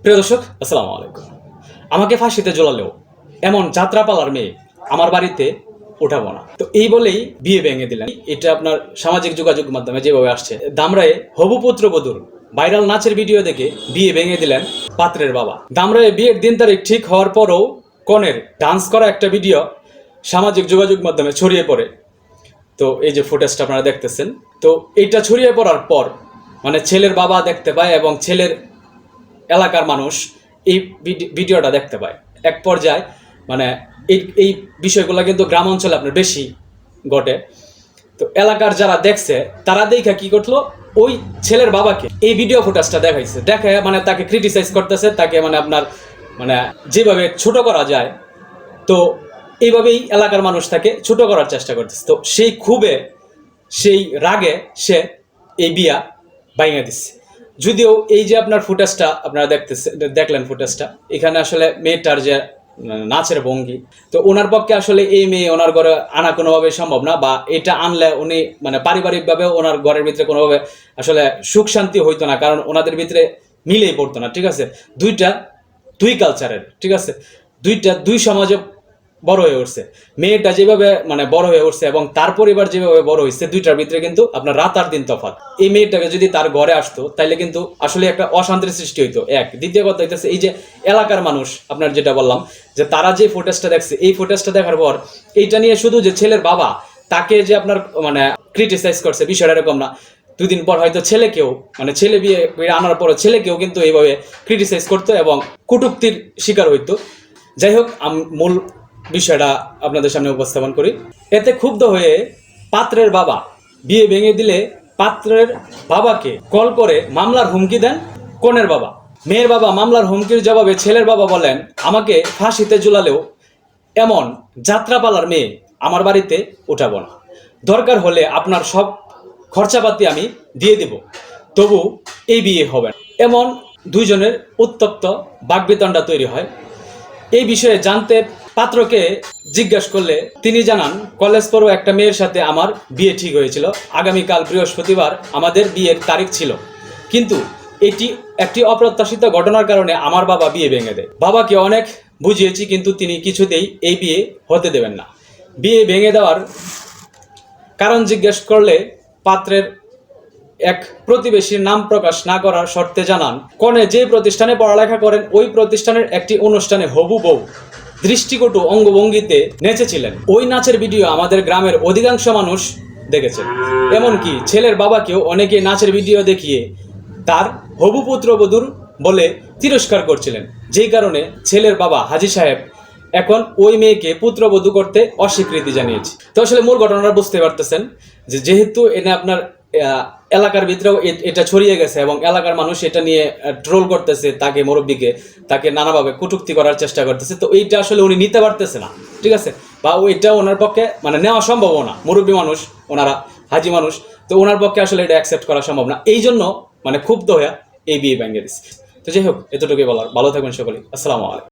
প্রিয় দর্শক, আসসালামু আলাইকুম। আমাকে ফাঁসিতে জ্বলালেও এমন যাত্রাপালার মেয়ে আমার বাড়িতে উঠাবো না। তো এই বলেই বিয়ে ভেঙে দিলেন। এটা আপনার সামাজিক যোগাযোগ মাধ্যমে যেভাবে আসছে। দামরায়ে হবু পুত্র বধুর ভাইরাল নাচের ভিডিও দেখে বিয়ে ভেঙে দিলেন পাত্রের বাবা। দামরায়ে বিয়ের দিন তারিখ ঠিক হওয়ার পরও কনের ডান্স করা একটা ভিডিও সামাজিক যোগাযোগ মাধ্যমে ছড়িয়ে পড়ে। তো এই যে ফুটেজটা আপনারা দেখতেছেন। তো এইটা ছড়িয়ে পড়ার পর মানে ছেলের বাবা দেখতে পায় এবং ছেলের এলাকার মানুষ এই ভিডি- ভিডিওটা দেখতে পায়। এক পর্যায়ে মানে এই এই বিষয়গুলো কিন্তু গ্রাম অঞ্চলে আপনার বেশি ঘটে। তো এলাকার যারা দেখছে, তারা দেখা কি করল? ওই ছেলের বাবাকে এই ভিডিও ফুটেজটা দেখাইছে। দেখে মানে তাকে ক্রিটিসাইজ করতেছে, তাকে মানে আপনার মানে যেভাবে ছোট করা যায়, তো এইভাবেই এলাকার মানুষ তাকে ছোট করার চেষ্টা করতেছে। তো সেই ক্ষোভে, সেই রাগে সে এই বিয়া বাইঙা দিচ্ছে যদিও এই যে আপনার ফুটেজটা, আপনারা দেখতেছে, দেখলেন ফুটেজটা, এখানে আসলে মেয়েটার যে নাচের ভঙ্গি, তো ওনার পক্ষে আসলে এই মেয়ে ওনার ঘরে আনা কোনোভাবে সম্ভব না বা এটা আনলে উনি মানে পারিবারিকভাবে ওনার ঘরের ভিতরে কোনোভাবে আসলে সুখ শান্তি হইতো না, কারণ ওনাদের ভিতরে মিলেই পড়তো না, ঠিক আছে? দুইটা, দুই কালচারের ঠিক আছে? দুইটা, দুই সমাজে বড় হয়ে উঠছে। মেয়েটা যেভাবে মানে বড় হয়ে উঠছে এবং তার পরিবার যেভাবে বড় হয়েছে, দুইটার ভিতরে কিন্তু আপনার রাত আর দিন তফাত এই মেয়েটাকে যদি তার ঘরে আসতো, তাইলে কিন্তু আসলে একটা অশান্তির সৃষ্টি হইতো। এক। দ্বিতীয় কথা হইতেছে, এই যে এলাকার মানুষ, আপনার যেটা বললাম, যে তারা যে ফুটেজটা দেখছে, এই ফুটেজটা দেখার পর এইটা নিয়ে শুধু যে ছেলের বাবা, তাকে যে আপনার মানে ক্রিটিসাইজ করছে, বিষয়টা এরকম না। দুদিন পর হয়তো ছেলেকেও মানে ছেলে বিয়ে আনার পরে ছেলেকেও কিন্তু এইভাবে ক্রিটিসাইজ করতো এবং কটুক্তির শিকার হইতো। যাই হোক মূল বিষয়টা আপনাদের সামনে উপস্থাপন করি। এতে ক্ষুব্ধ হয়ে পাত্রের বাবা বিয়ে ভেঙে দিলে পাত্রের বাবাকে কল করে মামলার হুমকি দেন কনের বাবা। মেয়ের বাবা মামলার হুমকির জবাবে ছেলের বাবা বলেন, আমাকে ফাঁসিতে জুলালেও এমন যাত্রাপালার মেয়ে আমার বাড়িতে উঠাবো না। দরকার হলে আপনার সব খরচাপাতি আমি দিয়ে দেব। তবু এই বিয়ে হবে এমন দুইজনের উত্তপ্ত বাগবিতণ্ডা তৈরি হয়। এই বিষয়ে জানতে পাত্রকে জিজ্ঞাসা করলে তিনি জানান, কলেজ পড়ো, একটা মেয়ের সাথে আমার বিয়ে ঠিক হয়েছিল। আগামীকাল বৃহস্পতিবার আমাদের বিয়ের তারিখ ছিল। কিন্তু এটি একটি অপ্রত্যাশিত ঘটনার কারণে আমার বাবা বিয়ে ভেঙে দেয়। বাবাকে অনেক বুঝিয়েছি, কিন্তু তিনি কিছুতেই এই বিয়ে হতে দেবেন না। বিয়ে ভেঙে দেওয়ার কারণ জিজ্ঞেস করলে পাত্রের এক প্রতিবেশীর নাম প্রকাশ না করার শর্তে জানান, কনে যে প্রতিষ্ঠানে পড়ালেখা করেন, ওই প্রতিষ্ঠানের একটি অনুষ্ঠানে হবু বউ। দৃষ্টিকটু অঙ্গভঙ্গিতে নেচেছিলেন। ওই নাচের ভিডিও আমাদের গ্রামের অধিকাংশ মানুষ দেখেছেন। এমনকি ছেলের বাবাকেও অনেকে নাচের ভিডিও দেখিয়ে তার হবু পুত্রবধূর বলে তিরস্কার করছিলেন। যেই কারণে ছেলের বাবা হাজি সাহেব এখন ওই মেয়েকে পুত্রবধূ করতে অস্বীকৃতি জানিয়েছে। তো আসলে মূল ঘটনাটা বুঝতে পারতেছেন যে যেহেতু এনে আপনার এলাকার ভিতরেও এটা ছড়িয়ে গেছে এবং এলাকার মানুষ এটা নিয়ে ট্রোল করতেছে তাকে মুরব্বীকে, তাকে নানাভাবে কটুক্তি করার চেষ্টা করতেছে। তো এইটা আসলে উনি নিতে পারতেছে না, ঠিক আছে? বা ওইটা ওনার পক্ষে মানে নেওয়া সম্ভব না, মুরব্বী মানুষ, ওনারা হাজি মানুষ, তো ওনার পক্ষে আসলে এটা অ্যাকসেপ্ট করা সম্ভব না। এই জন্য মানে ক্ষুব্ধ হয়ে এই বিয়ে ভেঙে দিচ্ছে তো যাই হোক, এতটুকুই বলার। ভালো থাকবেন সকলে আসসালামু আলাইকুম।